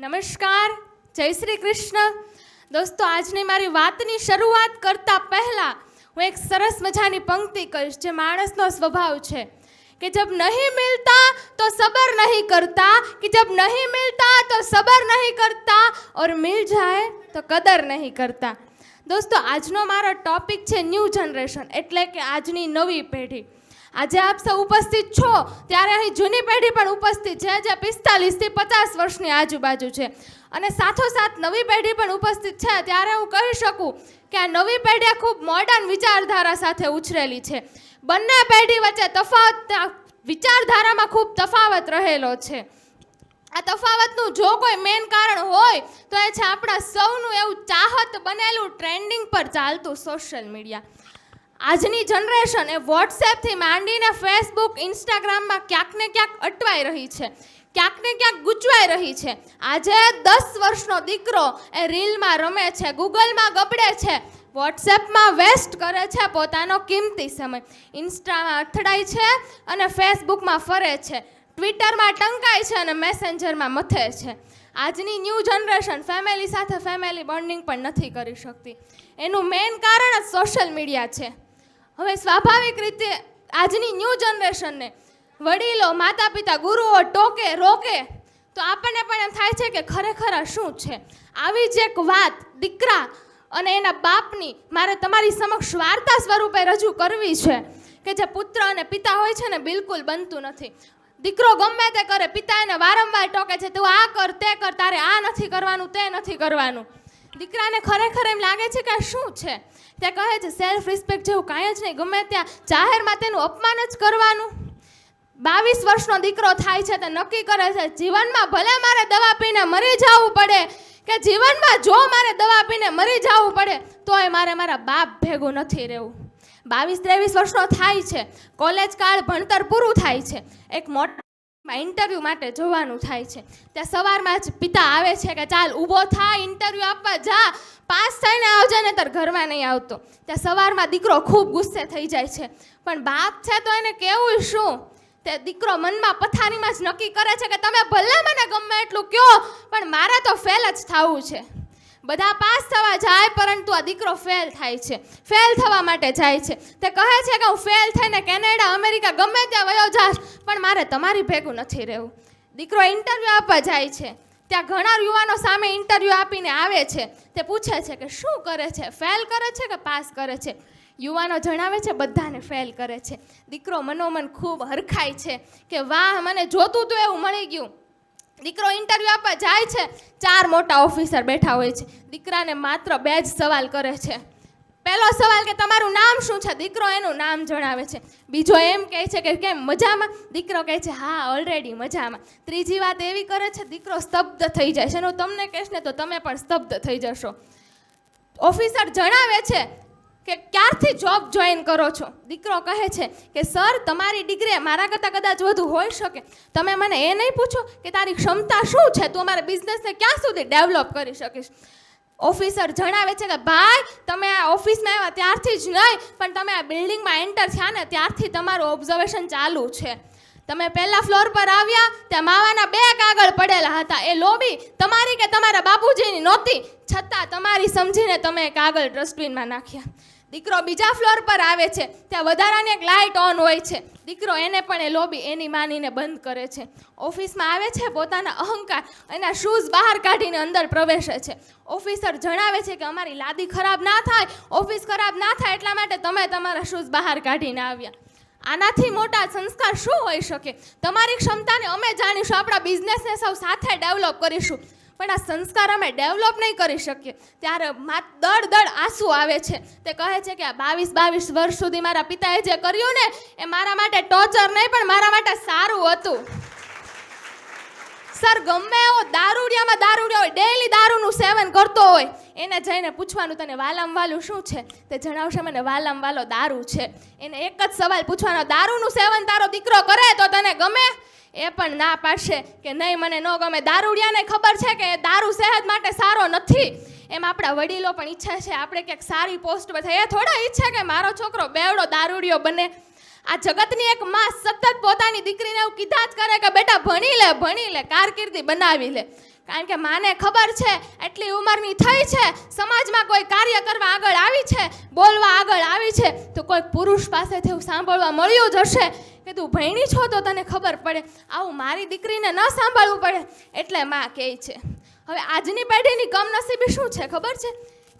નમસ્કાર, જય શ્રી કૃષ્ણ. દોસ્તો, આજની મારી વાતની શરૂઆત કરતા પહેલા હું એક સરસ મજાની પંક્તિ કહીશ, જે માણસનો સ્વભાવ છે કે જબ નહીં મિલતા તો સબર નહીં કરતા, કે જબ નહીં મિલતા તો સબર નહીં કરતા, ઓર મિલ જાય તો કદર નહીં કરતા. દોસ્તો, આજનો મારો ટોપિક છે ન્યૂ જનરેશન એટલે કે આજની નવી પેઢી. આજે આપ સૌ ઉપસ્થિત છો. ત્યારે અહીં જૂની પેઢી પણ ઉપસ્થિત છે. જે પિસ્તાલીસથી પચાસ વર્ષની આજુબાજુ છે. અને સાથોસાથ નવી પેઢી પણ ઉપસ્થિત છે. ત્યારે હું કહી શકું કે આ નવી પેઢી ખૂબ મોડર્ન વિચારધારા સાથે ઉછરેલી છે. બંને પેઢી વચ્ચે તફાવત વિચારધારામાં ખૂબ તફાવત રહેલો છે. આ તફાવતનું જો કોઈ મેન કારણ હોય, તો એ છે આપણા સૌનું એવું ચાહત બનેલું ટ્રેન્ડિંગ પર ચાલતું સોશિયલ મીડિયા આજની જનરેશન એ વોટ્સએપથી માંડીને ફેસબુક ઇન્સ્ટાગ્રામમાં ક્યાંક ને ક્યાંક અટવાઈ રહી છે. ક્યાંક ને ક્યાંક ગૂંચવાઈ રહી છે. આજે દસ વર્ષનો દીકરો એ રીલમાં રમે છે ગૂગલમાં ગબડે છે. વોટ્સએપમાં વેસ્ટ કરે છે પોતાનો કિંમતી સમય. ઇન્સ્ટામાં અથડાય છે અને ફેસબુકમાં ફરે છે. ટ્વિટરમાં ટંકાય છે અને મેસેન્જરમાં મથે છે. આજની ન્યૂ જનરેશન ફેમિલી સાથે ફેમિલી બોન્ડિંગ પણ નથી કરી શકતી. એનું મેઇન કારણ જ સોશિયલ મીડિયા છે. હવે સ્વાભાવિક રીતે આજની ન્યૂ જનરેશનને વડીલો માતા પિતા ગુરુઓ ટોકે, રોકે, તો આપણને પણ એમ થાય છે કે ખરેખર આ શું છે? આવી જ એક વાત દીકરા અને એના બાપની મારે તમારી સમક્ષ વાર્તા સ્વરૂપે રજૂ કરવી છે કે જે પુત્ર અને પિતા હોય છે ને, બિલકુલ બનતું નથી. દીકરો ગમે તે કરે, પિતા એને વારંવાર ટોકે છે, તું આ કર, તે કર, તારે આ નથી કરવાનું, તે નથી કરવાનું. દીકરાને ખરેખર એમ લાગે છે કે આ શું છે? તે કહે છે સેલ્ફ રિસ્પેક્ટ જેવું કાંઈ જ નહીં, ગમે ત્યાં જાહેરમાં તેનું અપમાન જ કરવાનું. બાવીસ વર્ષનો દીકરો થાય છે, તે નક્કી કરે છે, જીવનમાં ભલે મારે દવા પીને મરી જવું પડે, કે જીવનમાં જો મારે દવા પીને મરી જવું પડે, તોય મારે મારા બાપ ભેગું નથી રહેવું. બાવીસ ત્રેવીસ વર્ષનો થાય છે, કોલેજ કાળ ભણતર પૂરું થાય છે, એક મોટા ઇન્ટરવ્યૂ માટે જવાનું થાય છે. ત્યાં સવારમાં જ પિતા આવે છે કે ચાલ ઊભો થા ઇન્ટરવ્યૂ આપવા જા, પાસ થઈને આવજે ને તાર ઘરમાં નહીં આવતો. ત્યાં સવારમાં દીકરો ખૂબ ગુસ્સે થઈ જાય છે. પણ બાપ છે તો એને કેવું શું? તે દીકરો મનમાં પથારીમાં જ નક્કી કરે છે કે તમે ભલે મને ગમે એટલું કયો પણ મારે તો ફેલ જ થવું છે. બધા પાસ થવા જાય, પરંતુ આ દીકરો ફેલ થાય છે. ફેલ થવા માટે જાય છે. તે કહે છે કે હું ફેલ થઈને કેનેડા, અમેરિકા ગમે ત્યાં વયો જાશ, પણ મારે તમારી ભેગું નથી રહેવું. દીકરો ઇન્ટરવ્યૂ આપવા જાય છે. ત્યાં ઘણા યુવાનો સામે ઇન્ટરવ્યૂ આપીને આવે છે. તે પૂછે છે કે શું કરે છે? ફેલ કરે છે કે પાસ કરે છે? યુવાનો જણાવે છે બધાને ફેલ કરે છે. દીકરો મનોમન ખૂબ હરખાય છે કે, વાહ, મને જોતું તો એવું મળી ગયું. દીકરો ઇન્ટરવ્યૂ આપવા જાય છે, ચાર મોટા ઓફિસર બેઠા હોય છે. દીકરાને માત્ર બે જ સવાલ કરે છે. પહેલો સવાલ કે તમારું નામ શું છે? દીકરો એનું નામ જણાવે છે. બીજો એમ કહે છે કે કેમ, મજામાં? દીકરો કહે છે, હા ઓલરેડી મજામાં. ત્રીજી વાત એવી કરે છે, દીકરો સ્તબ્ધ થઈ જાય છે. એનું તમને કહેશ ને તો તમે પણ સ્તબ્ધ થઈ જશો. ઓફિસર જણાવે છે કે ક્યારથી જોબ જોઈન કરો છો? દીકરો કહે છે કે સર તમારી ડિગ્રી મારા કરતાં કદાચ વધુ હોઈ શકે. તમે મને એ નહીં પૂછો કે તારી ક્ષમતા શું છે? તું અમારા બિઝનેસને ક્યાં સુધી ડેવલપ કરી શકીશ? ઓફિસર જણાવે છે કે, ભાઈ, તમે આ ઓફિસમાં આવ્યા ત્યારથી જ નહીં, પણ તમે આ બિલ્ડિંગમાં એન્ટર થયા ને ત્યારથી તમારું ઓબ્ઝર્વેશન ચાલુ છે. તમે પહેલા ફ્લોર પર આવ્યા, ત્યાં માવાના બે કાગળ પડેલા હતા. એ લોબી તમારી કે તમારા બાપુજીની નહોતી? છતાં તમારી સમજીને તમે કાગળ ડસ્ટબિનમાં નાખ્યા. દીકરો બીજા ફ્લોર પર આવે છે. ત્યાં વધારાની એક લાઇટ ઓન હોય છે. દીકરો એને પણ એ લોબી એની માનીને બંધ કરે છે. ઓફિસમાં આવે છે પોતાના અહંકાર એના શૂઝ બહાર કાઢીને અંદર પ્રવેશે છે. ઓફિસર જણાવે છે કે અમારી લાદી ખરાબ ના થાય, ઓફિસ ખરાબ ના થાય એટલા માટે તમે તમારા શૂઝ બહાર કાઢીને આવ્યા. આનાથી મોટા સંસ્કાર શું હોઈ શકે? તમારી ક્ષમતાને અમે જાણીશું, આપણા બિઝનેસને સૌ સાથે ડેવલપ કરીશું. પણ આ સંસ્કાર અમે ડેવલપ નહીં કરી શકીએ. ત્યારે દળ દળ આંસુ આવે છે. તે કહે છે કે આ બાવીસ બાવીસ વર્ષ સુધી મારા પિતાએ જે કર્યું ને, એ મારા માટે ટોર્ચર નહીં, પણ મારા માટે સારું હતું. સર ગમે એવો દારૂડિયામાં દારૂડિયા હોય ડેઈલી દારૂનું સેવન કરતો હોય, એને જઈને પૂછવાનું તને વાલમ વાલું શું છે? તે જણાવશે મને વાલમ વાલો દારૂ છે. એને એક જ સવાલ પૂછવાનો, દારૂનું સેવન તારો દીકરો કરે તો તને ગમે? એ પણ ના પાડશે કે નહીં, મને ન ગમે. દારૂડિયાને ખબર છે કે દારૂ સેહત માટે સારો નથી. એમ આપણા વડીલો પણ ઈચ્છે છે, આપણે ક્યાંક સારી પોસ્ટ પર થાય એ થોડા ઈચ્છે કે મારો છોકરો બેવડો દારૂડિયો બને. આ જગતની એક માં સતત પોતાની દીકરીને એવું કીધા જ કરે કે બેટા ભણી લે ભણી લે, કારકિર્દી બનાવી લે. કારણ કે માને ખબર છે, એટલી ઉંમરની થઈ છે, સમાજમાં કોઈ કાર્ય કરવા આગળ આવી છે, બોલવા આગળ આવી છે, તો કોઈ પુરુષ પાસેથી એવું સાંભળવા મળ્યું જ હશે કે તું ભણી છો તો તને ખબર પડે, આવું મારી દીકરીને ન સાંભળવું પડે, એટલે માં કહે છે. હવે આજની પેઢીની કમનસીબી શું છે ખબર છે?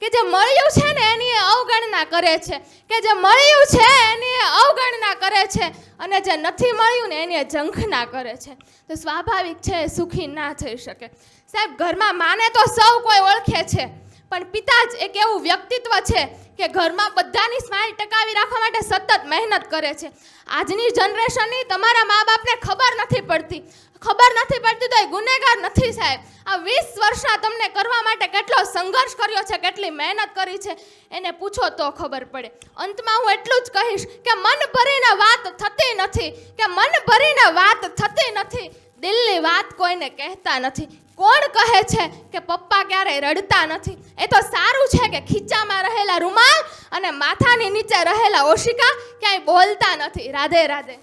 કે જે મળ્યું છે ને એની અવગણના કરે છે. કે જે મળ્યું છે એની અવગણના કરે છે. અને જે નથી મળ્યું ને એની એ ઝંખના કરે છે. તો સ્વાભાવિક છે સુખી ના થઈ શકે. સાહેબ, ઘરમાં માને તો સૌ કોઈ ઓળખે છે. પણ પિતા જ એક એવું વ્યક્તિત્વ છે કે ઘરમાં બધાની સ્માઇલ ટકાવી રાખવા માટે સતત મહેનત કરે છે. આજની જનરેશનની તમારા મા બાપને ખબર નથી પડતી. ખબર નથી પડતી તો એ ગુનેગાર નથી સાહેબ. આ વીસ વર્ષના તમને કરવા માટે કેટલો સંઘર્ષ કર્યો છે, કેટલી મહેનત કરી છે, એને પૂછો તો ખબર પડે. અંતમાં હું એટલું જ કહીશ કે મન ભરીને વાત થતી નથી, કે મન ભરીને વાત થતી નથી. દિલની વાત કોઈને કહેતા નથી. કોણ કહે છે કે પપ્પા ક્યારેય રડતા નથી? એ તો સારું છે કે ખીચામાં રહેલા રૂમાલ અને માથાની નીચે રહેલા ઓશિકા ક્યાંય બોલતા નથી. રાધે રાધે.